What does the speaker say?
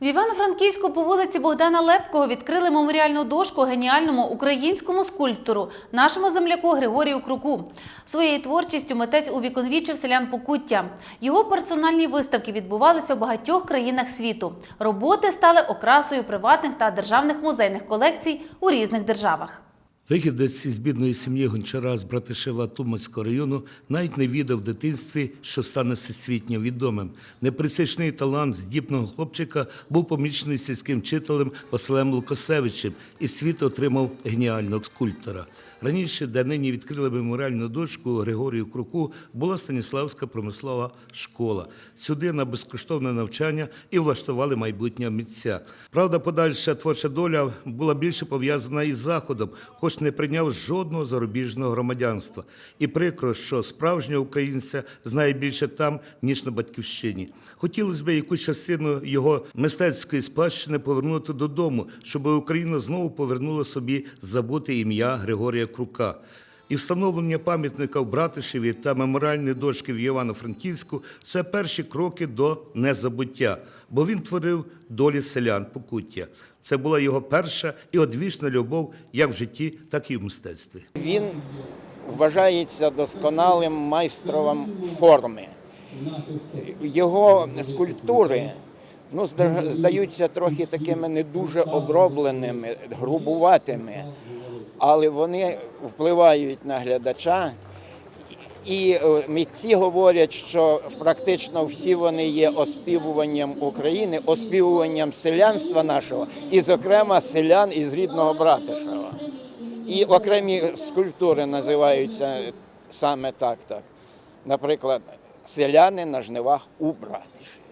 В Івано-Франківську по вулиці Богдана Лепкого відкрили меморіальну дошку геніальному українському скульптору, нашому земляку Григорію Круку. Своєю творчістю митець увіконвічив селян Покуття. Його персональні виставки відбувалися в багатьох країнах світу. Роботи стали окрасою приватних та державних музейних колекцій у різних державах. Вихідець із бідної сім'ї гончара з Братишева Тумацького району навіть не відав в дитинстві, що стане всесвітньо відомим. Неприсичний талант здібного хлопчика був помічений сільським вчителем Василем Лукасевичем і світ отримав геніального скульптора. Раніше, де нині відкрили меморіальну дошку Григорію Круку, була Станіславська промислова школа. Сюди на безкоштовне навчання і влаштували майбутнього митця. Правда, подальша творча доля була більше пов'язана із Заходом, хоч не прийняв жодного зарубіжного громадянства. І прикро, що справжнього українця знає більше там, ніж на батьківщині. Хотілося б якусь частину його мистецької спадщини повернути додому, щоб Україна знову повернула собі забуте ім'я Григорія Крука. І встановлення пам'ятника в Братишеві та меморіальної дошки в Івано-Франківську це перші кроки до незабуття, бо він творив долі селян Покуття. Це була його перша і одвічна любов як в житті, так і в мистецтві. Він вважається досконалим майстром форми. Його скульптури ну, зда- здаються трохи такими не дуже обробленими, грубуватими, але вони впливають на глядача. І е, митці говорять, що практично всі вони є оспівуванням України, оспівуванням селянства нашого, і, зокрема, селян із рідного Братишева. І окремі скульптури називаються саме так. так. Наприклад, селяни на жнивах у Братишеві.